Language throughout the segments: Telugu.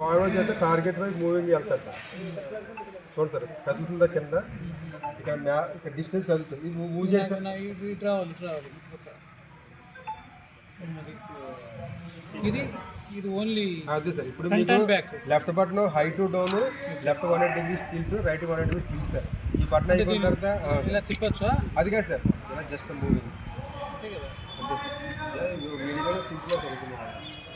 ఫార్వర్డ్ అయితే టార్గెట్ వైపు మూవింగ్ వెళ్తారు సార్. చూడండి సార్ కదులుతుందా కింద? ఇక్కడ ఇక్కడ డిస్టెన్స్ కదులుతుంది. మూవ్ చేస్తే ఇటు ఇటు రావాలి ఇటు రావాలి ఇటు పక్క. మరి, ఇది ఇది ఓన్లీ అదే సార్ ఇప్పుడు. Left button high to down left one eight degree tilt right one eight degree tilt sir. ఈ బటన్ అయిపోయిన తర్వాత ఆ, ఇలా తిప్పొచ్చా? అది కాదు సార్. ఇలా జస్ట్ మూవింగ్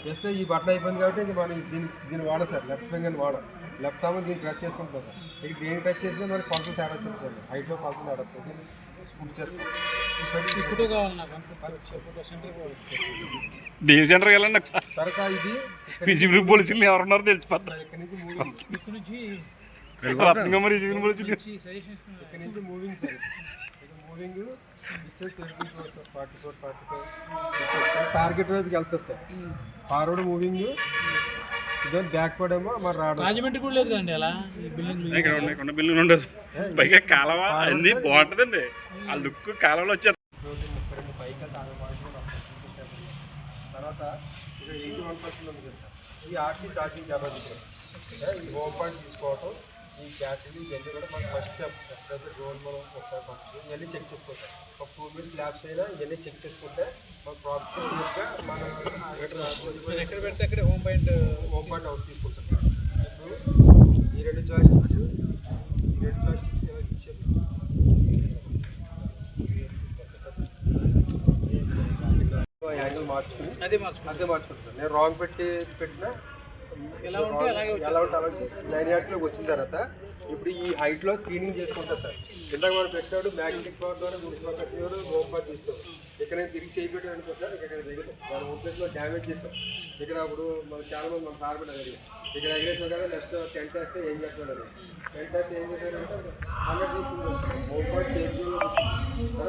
చేస్తే ఈ బటన్ అయిపోయింది కాబట్టి మనం దీన్ని దీన్ని వాడం సార్. లెఫ్ట్ ఫింగర్ వాడం లెఫ్ట్ తాము దీన్ని ప్రెస్ చేసుకుంటాం సార్. ఇక దేనికి టచ్ చేసినా మనకి కొలతలు తేడా వచ్చింది సార్. హైట్లో కొలతలు తేడా వచ్చింది. స్కూట్ చేస్తాం. దేవి సెంటర్కి వెళ్ళండి ఒకసారి తర్వాత ఇది పోలీసులు ఎవరున్నారో తెలిసిపోతారు ఇక్కడ మూవింగ్ ఇక్కడ ఇక్కడ నుంచి మూవింగ్ సార్. ఇక్కడ మూవింగ్ డిస్టెన్స్ పెరుగుతుంది sir forty four forty five target వైపుకి వెళ్తుంది సార్. ఫార్వర్డ్ మూవింగ్ ఇదే బ్యాక్ పడ్ ఏమో మరి రావడం. రాజమండ్రి కూడా లేదు కదండి అలా? ఈ బిల్డింగ్ ఇక్కడ ఉన్నాయి కొండ బిల్లులు ఉండదు పైగా కాలవ అన్ని బాగుంటుందండి. ఆ లుక్ కాలంలో వస్తాయి. తర్వాత ఇక్కడ ఎయిటీ వన్ పర్సెంట్ ఉంది కదా సార్. ఈ ఆర్సీ ఛార్జింగ్ కెపాసిటీ ఈ హోమ్ పాయింట్ తీసుకోవటం. ఈ క్యాసిటీ ఇవన్నీ కూడా మనకి ఫస్ట్ స్టెప్ డ్రోన్ మనం ఒకసారి ఫస్ట్ ఇవన్నీ చెక్ చేసుకోవాలి ఒక టూ మినిట్స్ ల్యాబ్స్ అయినా ఇవన్నీ చెక్ చేసుకుంటే. మన ప్రాసెస్ సేఫ్గా మన ఎక్కడ పెడితే అక్కడే home point home point out తీసుకుంటాం. ఇప్పుడు ఈ రెండు జాయిస్టిక్స్ ఈ రెండు జాయిస్టిక్స్ ఇచ్చారు. యాంగిల్ మార్చుకుని అదే మార్చుకో అదే మార్చుకుంటాను నేను రాంగ్ పెట్టి పెట్టినా ఎలా ఉంటే అలాగే నైన్ యార్డ్స్లోకి వచ్చిన తర్వాత ఇప్పుడు ఈ హైట్లో స్క్రీనింగ్ చేసుకుంటా సార్. ఇందాక మనం పెట్టాడు మ్యాగ్నెటిక్ పవర్ ద్వారా గుడిలో కట్టినాడు హోమ్ తీస్తాం ఇక్కడ నేను తిరిగి చేయబెట్టాను అనుకో సార్ ఇక్కడ దిగదు దాని ఉద్దేశంలో డ్యామేజ్ చేస్తాం ఇక్కడ అప్పుడు మన చాలా మంది మన అడిగారు ఇక్కడ ఎగరేసిన కదా నెక్స్ట్ టెంట్ వేస్తే ఏం చేస్తున్నారు టెంట్ వేస్తే ఏం చేశారంటే హండ్రెడ్ తీసుకుంటాం హోమ్ పార్ట్ చేసి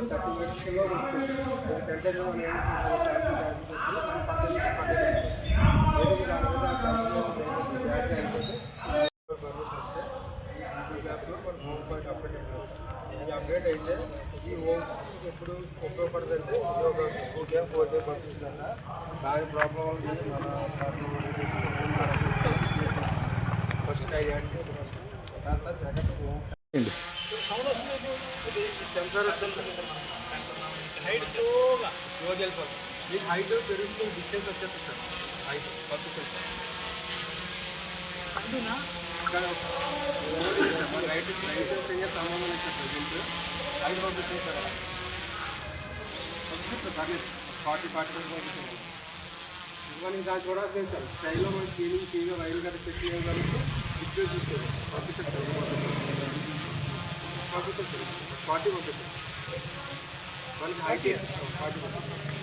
థర్టీ మినిట్స్లో టెంట్ వేస్తే మనం ఏం చేస్తాం అప్డేట్ అయితే ఈ హోమ్ ఎప్పుడు ఉపయోగపడుతుందంటే ఇది ఒక టూ డే ఫోర్ డే పడుతుంది కదా దాని ప్రభావం చేసి మన ఫస్ట్ ఐదు అంటే దాంట్లో సెకండ్ హోమ్ సౌండ్ వస్తుంది ఇది సెన్సార్ హైట్ స్లోగా స్లోగా వెళ్ళిపోతుంది మీకు హైట్ పెరుగుతుంది డిస్టెన్స్ వచ్చేస్తుంది సార్ హైట్ పంపిస్తుంది అందునా రైట్ రైట్ ఫింగర్ సంబంధం ఇచ్చారు ప్రజెంట్ హైట్ పంపిస్తుంది సార్ పంపిస్తుంది సార్ ఫార్టీ ఫార్టీ ఫైవ్ పంపిస్తుంది మనకి దాన్ని చూడాల్సింది సార్ స్టైల్లో మనం క్లీనింగ్ క్లీన్గా రైలు గట్ట చెక్ చేయగలిగితే డిస్ప్లే చూస్తుంది పంపిస్తుంది పంపిస్తుంది ఫార్టీ పంపిస్తుంది మనకి హైట్ ఫార్టీ పంపిస్తుంది